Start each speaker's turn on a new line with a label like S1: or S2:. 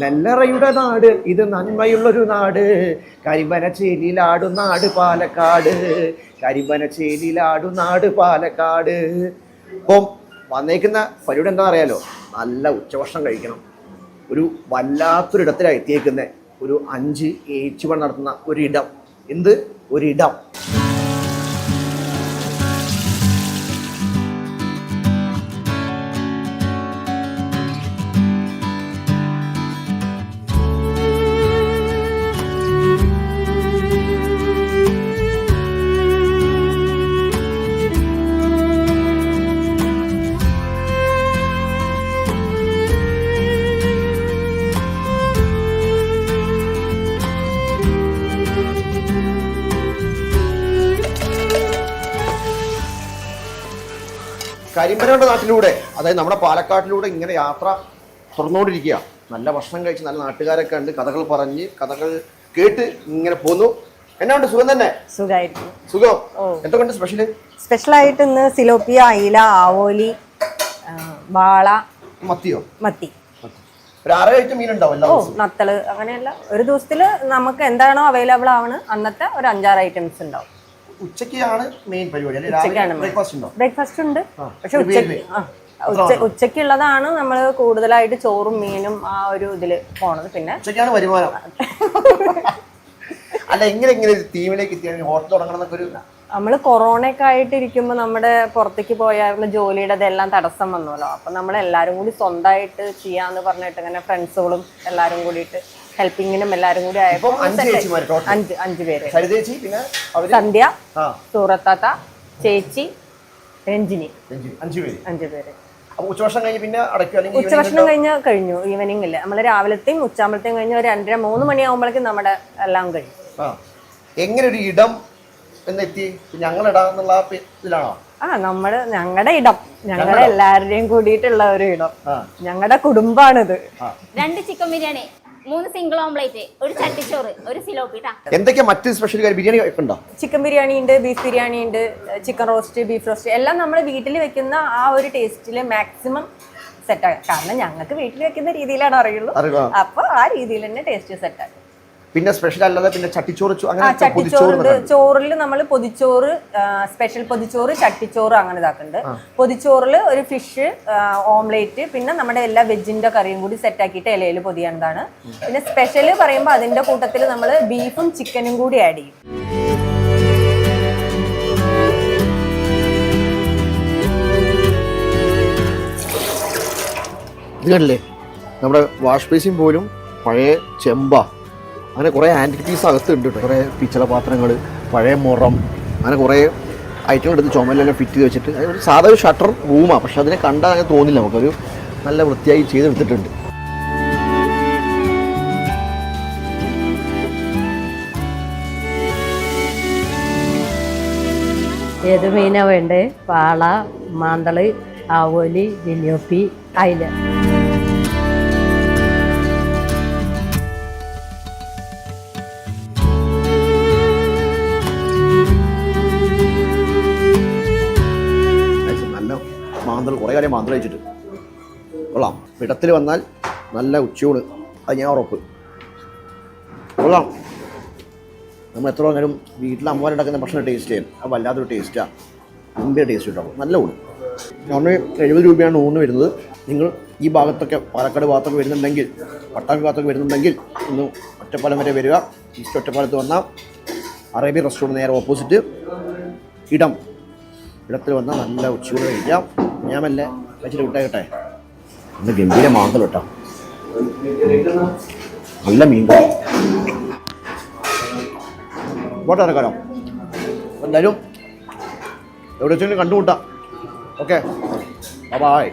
S1: നെല്ലറയുടെ നാട് ഇത് നന്മയുള്ളൊരു നാട്. കരിമ്പനച്ചേലിയിലാടും നാട് പാലക്കാട്. കരിമ്പനച്ചേലിയിലാടും നാട് പാലക്കാട്. അപ്പം വന്നേക്കുന്ന പരിപാടി എന്താ അറിയാലോ? നല്ല ഉച്ചഭക്ഷണം കഴിക്കണം. ഒരു വല്ലാത്തൊരിടത്തിലാണ് എത്തിയേക്കുന്നത് ഒരു അഞ്ച് ഏച്ചുവൺ നടത്തുന്ന ഒരിടം. എന്ത്? ഒരിടം. കരിമ്പനയുടെ നാട്ടിലൂടെ അതായത് നമ്മുടെ പാലക്കാട്ടിലൂടെ ഇങ്ങനെ യാത്ര തുറന്നുകൊണ്ടിരിക്കുക നല്ല ഭക്ഷണം കഴിച്ച് നല്ല നാട്ടുകാരൊക്കെ ഉണ്ട്. കഥകൾ പറഞ്ഞ് കഥകൾ കേട്ട് ഇങ്ങനെ പോന്നു. എന്നാ ഉണ്ട്? സുഖം തന്നെ?
S2: സുഖമായിരിക്കും
S1: സുഖം? എന്തൊക്കെയുണ്ട് സ്പെഷ്യൽ?
S2: സ്പെഷ്യലായിട്ട് ഇന്ന് സിലോപ്പിയ അയില ആവോലി വാള
S1: മത്തിയോ?
S2: മത്തി. ഓ നത്തൾ അങ്ങനെയല്ല. ഒരു ദിവസത്തിൽ നമുക്ക് എന്താണോ അവൈലബിൾ ആവണ് അന്നത്തെ ഒരു അഞ്ചാറ് ഐറ്റംസ് ഉണ്ടാവും.
S1: ഉച്ചയ്ക്കാണ് മെയിൻ പരിപാടി. ബ്രേക്ക്ഫാസ്റ്റ് ഉണ്ടോ?
S2: ബ്രേക്ക്ഫാസ്റ്റ് ഉണ്ട്. പക്ഷെ ഉച്ചയ്ക്ക്. ഉച്ച ഉച്ചയ്ക്കുള്ളതാണ് നമ്മൾ കൂടുതലായിട്ട് ചോറും മീനും ആ ഒരു ഇതിൽ പോണത്. പിന്നെ
S1: ഉച്ചയ്ക്കാണ് വരുമാനം. അല്ല എങ്ങനെ ഇങ്ങനെ തീമിലേക്ക് എത്തിയാണ് ഹോട്ടൽ തുടങ്ങണം എന്നൊക്കെ ഒരു
S2: നമ്മൾ കൊറോണയൊക്കെ ആയിട്ട് ഇരിക്കുമ്പോൾ നമ്മുടെ പുറത്തേക്ക് പോയായിരുന്ന ജോലിയുടെ ഇതെല്ലാം തടസ്സം വന്നല്ലോ. അപ്പൊ നമ്മൾ എല്ലാവരും കൂടി സ്വന്തമായിട്ട് ചെയ്യാന്ന് പറഞ്ഞിട്ട് ഇങ്ങനെ ഫ്രണ്ട്സുകളും എല്ലാവരും കൂടിയിട്ട് ഹെൽപ്പിങ്ങിനും എല്ലാവരും കൂടി ആയപ്പോൾ
S1: അഞ്ച്
S2: അഞ്ച് പേര്. സന്ധ്യ സൂറത്താത്ത ചേച്ചി രഞ്ജിനി.
S1: അഞ്ച് അഞ്ച് പേര്.
S2: അഞ്ച് പേര്.
S1: ഉച്ചഭക്ഷണം കഴിഞ്ഞ് പിന്നെ
S2: ഉച്ചഭക്ഷണം കഴിഞ്ഞ് കഴിഞ്ഞു. ഈവനിങ് ഇല്ല. നമ്മൾ രാവിലത്തെയും ഉച്ചാമ്പളത്തെയും കഴിഞ്ഞ് ഒരു രണ്ടര മൂന്ന് മണിയാകുമ്പോഴേക്കും നമ്മുടെ എല്ലാം കഴിഞ്ഞു
S1: ആ. എങ്ങനെ ഒരു ഇടം എന്നെത്തി? ഞങ്ങൾ ഇടാന്നുള്ള ആ പേ- ഇതിലാണോ?
S2: ആ നമ്മുടെ ഞങ്ങളുടെ ഇടം. ഞങ്ങളുടെ എല്ലാവരുടെയും കൂടിയിട്ടുള്ള ഒരു ഇടം. ഞങ്ങളുടെ കുടുംബാണിത്.
S3: രണ്ട് ചിക്കൻ ബിരിയാണി. മൂന്ന് സിംഗിൾ ഓംപ്ലേറ്റ് ഒരു ചട്ടിച്ചോറ് ഒരു സിലോപ്പി
S1: എന്തൊക്കെയാ മറ്റ് സ്പെഷ്യൽ കാര്യം ബിരിയാണി ഉണ്ടോ?
S2: ചിക്കൻ ബിരിയാണി ഉണ്ട് ബീഫ് ബിരിയാണി ഉണ്ട് ചിക്കൻ റോസ്റ്റ് ബീഫ് റോസ്റ്റ് എല്ലാം നമ്മൾ വീട്ടിൽ വെക്കുന്ന ആ ഒരു ടേസ്റ്റിൽ മാക്സിമം സെറ്റ് ആക്കാം കാരണം ഞങ്ങൾക്ക് വീട്ടിൽ വെക്കുന്ന രീതിയിലാണ് അറിയുള്ളൂ.
S1: അറിയാം
S2: അപ്പൊ ആ രീതിയിൽ തന്നെ ടേസ്റ്റ് സെറ്റ് ആക്കും
S1: പിന്നെ സ്പെഷ്യൽ അല്ലാതെ പിന്നെ ചട്ടിച്ചോറ് അങ്ങനെ
S2: ചട്ടിച്ചോറുണ്ട് ചോറിൽ നമ്മൾ പൊതിച്ചോറ് സ്പെഷ്യൽ പൊതിച്ചോറ് ചട്ടിച്ചോറ് അങ്ങനെ ഇതാക്കുന്നുണ്ട് പൊതിച്ചോറിൽ ഒരു ഫിഷ് ഓംലേറ്റ് പിന്നെ നമ്മുടെ എല്ലാ വെജിന്റെ കറിയും കൂടി സെറ്റ് ആക്കിയിട്ട് ഇലയിൽ പൊതിയേണ്ടതാണ്. പിന്നെ സ്പെഷ്യൽ പറയുമ്പോൾ അതിന്റെ കൂട്ടത്തിൽ നമ്മൾ ബീഫും ചിക്കനും കൂടി ആഡ് ചെയ്യും.
S1: ഇത് കണ്ടില്ലേ? നമ്മുടെ വാഷ് ബേസിൻ പോലും പഴയ ചെമ്പ. അങ്ങനെ കുറേ ആന്റിറ്റീസ് അകത്തുണ്ട് കേട്ടോ കുറേ പിച്ചള പാത്രങ്ങൾ പഴയ മുറം അങ്ങനെ കുറേ ഐറ്റങ്ങൾ എടുത്ത് ചുമലെല്ലാം ഫിറ്റ് ചെയ്ത് വെച്ചിട്ട് ഒരു സാധാ ഒരു ഷട്ടർ റൂമാണ് പക്ഷെ അതിനെ കണ്ടാൽ അങ്ങനെ തോന്നില്ല. നമുക്കൊരു നല്ല വൃത്തിയായി ചെയ്തെടുത്തിട്ടുണ്ട്.
S4: ഏത് മീനാണ് വേണ്ടേ? പാള മാന്തൾ ആവോലി ജിലിയോപ്പി അയില.
S1: മാന്തൾ കുറേ കാര്യം മാന്തൽ കഴിച്ചിട്ട് കൊള്ളാം. പിടത്തിൽ വന്നാൽ നല്ല ഉച്ചയൂണ്. അത് ഞാൻ ഉറപ്പ്. കൊള്ളാം. നമ്മൾ എത്ര നേരം വീട്ടിൽ അമ്മമാരുണ്ടാക്കുന്ന ഭക്ഷണം ടേസ്റ്റ് ചെയ്യും അത് വല്ലാത്തൊരു ടേസ്റ്റാണ് മുമ്പേ ടേസ്റ്റ് കിട്ടും നല്ല ഊണ്. നോർമലി എഴുപത് രൂപയാണ് ഊണ് വരുന്നത്. നിങ്ങൾ ഈ ഭാഗത്തൊക്കെ പാലക്കാട് ഭാഗത്തൊക്കെ വരുന്നുണ്ടെങ്കിൽ പട്ടാമ്പി ഭാഗത്തൊക്കെ വരുന്നുണ്ടെങ്കിൽ ഒന്ന് ഒറ്റപ്പാലം വരെ വരിക. ഈസ്റ്റ് ഒറ്റപ്പാലത്ത് വന്നാൽ അറേബ്യൻ റെസ്റ്റോറന്റ് നേരെ ഓപ്പോസിറ്റ് ഇടം. ഇടത്തിൽ വന്നാൽ നല്ല ഉച്ചയൂണ് കഴിക്കാം. ഞാൻ മെല്ലെ വെച്ചിട്ട് വിട്ടേക്കട്ടെ. ഇന്ന് ഗംഭീര മാന്തൽ കേട്ടോ. നല്ല മീൻ പോട്ടെ ഇറക്കാനോ? എന്തായാലും എവിടെ വെച്ചെങ്കിലും കണ്ടുമുട്ടാം. ഓക്കെ. ബായ്